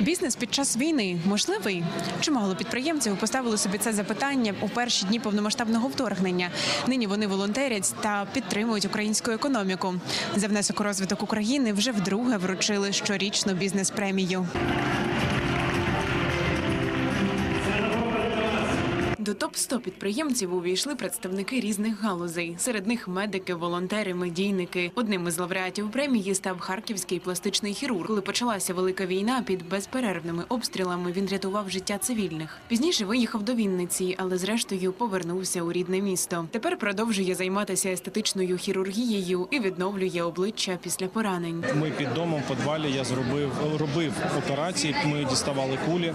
Бізнес під час війни можливий? Чимало підприємців поставили собі це запитання у перші дні повномасштабного вторгнення. Нині вони волонтерять та підтримують українську економіку. За внесок у розвиток України вже вдруге вручили щорічну бізнес-премію. До топ 100 підприємців увійшли представники різних галузей. Серед них медики, волонтери, медійники. Одним із лауреатів премії став харківський пластичний хірург. Коли почалася велика війна, під безперервними обстрілами він рятував життя цивільних. Пізніше виїхав до Вінниці, але зрештою повернувся у рідне місто. Тепер продовжує займатися естетичною хірургією і відновлює обличчя після поранень. Ми під домом в підвалі я зробив робив операції. Ми діставали кулі.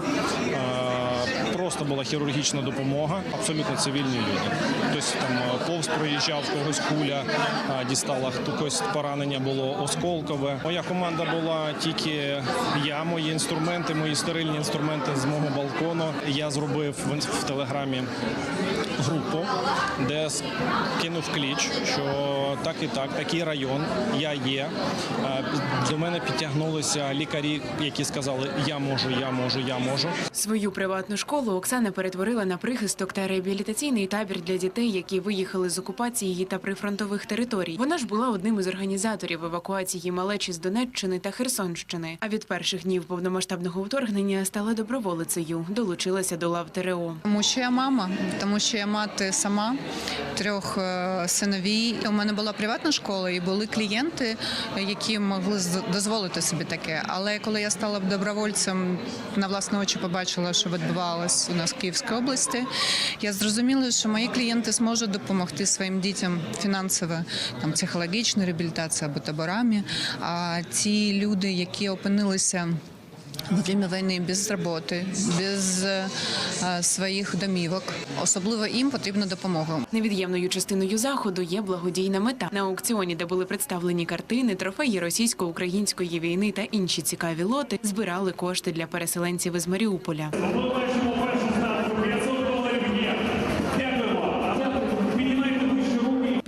Просто була хірургічна допомога, абсолютно цивільні люди. Хтось там е, повз проїжджав, когось куля е, дістала, хто- когось поранення було осколкове. Моя команда була тільки я, мої інструменти, мої стерильні інструменти з мого балкону. Я зробив в телеграмі групу, де кинув кліч, що так і так, такий район, я є. Е, До мене підтягнулися лікарі, які сказали, я можу, я можу, я можу. Свою приватну школу Оксана перетворила на прихисток та реабілітаційний табір для дітей, які виїхали з окупації та прифронтових територій. Вона ж була одним із організаторів евакуації малечі з Донеччини та Херсонщини. А від перших днів повномасштабного вторгнення стала доброволицею, долучилася до лав ТРО. Тому що я мама, тому що я мати сама трьох е, синовій. У мене була приватна школа, і були клієнти, які могли дозволити собі таке. Але коли я стала добровольцем, на власні очі побачила, що відбувалось у нас в Київській області. Я зрозуміла, що мої клієнти зможуть допомогти своїм дітям фінансово, там психологічно реабілітація або таборами. А ті люди, які опинилися время війни без роботи, без своїх домівок. Особливо їм потрібна допомога. Невід'ємною частиною заходу є благодійна мета. На аукціоні, де були представлені картини, трофеї російсько-української війни та інші цікаві лоти, збирали кошти для переселенців із Маріуполя.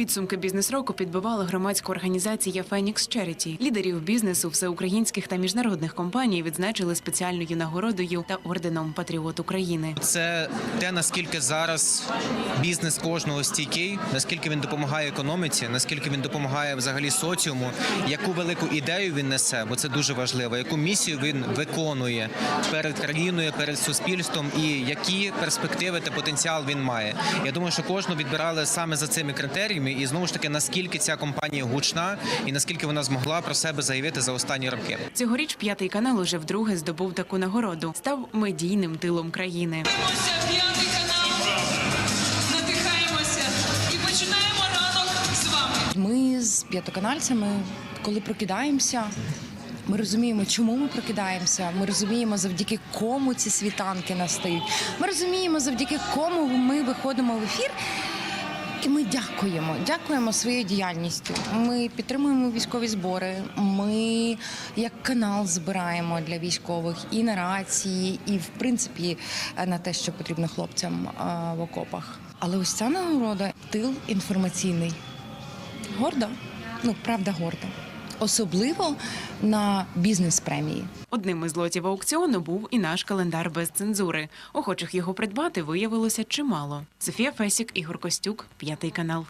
Підсумки бізнес-року підбивала громадська організація Phoenix Charity. Лідерів бізнесу всеукраїнських та міжнародних компаній відзначили спеціальною нагородою та орденом Патріот України. Це те, наскільки зараз бізнес кожного стійкий, наскільки він допомагає економіці, наскільки він допомагає взагалі соціуму, яку велику ідею він несе, бо це дуже важливо, яку місію він виконує перед країною, перед суспільством, і які перспективи та потенціал він має. Я думаю, що кожного відбирали саме за цими критеріями, і знову ж таки, наскільки ця компанія гучна і наскільки вона змогла про себе заявити за останні роки. Цьогоріч п'ятий канал уже вдруге здобув таку нагороду. Став медійним тилом країни. П'ятий канал, надихаємося і починаємо ранок з вами. Ми з п'ятиканальцями, коли прокидаємося, ми розуміємо, чому ми прокидаємося. Ми розуміємо, завдяки кому ці світанки настають. Ми розуміємо, завдяки кому ми виходимо в ефір. І ми дякуємо, дякуємо своєю діяльністю. Ми підтримуємо військові збори. Ми як канал збираємо для військових і на рації, і в принципі на те, що потрібно хлопцям в окопах. Але ось ця нагорода тил інформаційний. Гордо, ну правда, гордо. Особливо на бізнес-премії. Одним із лотів аукціону був і наш календар без цензури. Охочих його придбати виявилося чимало. Софія Фесік, Ігор Костюк, п'ятий канал.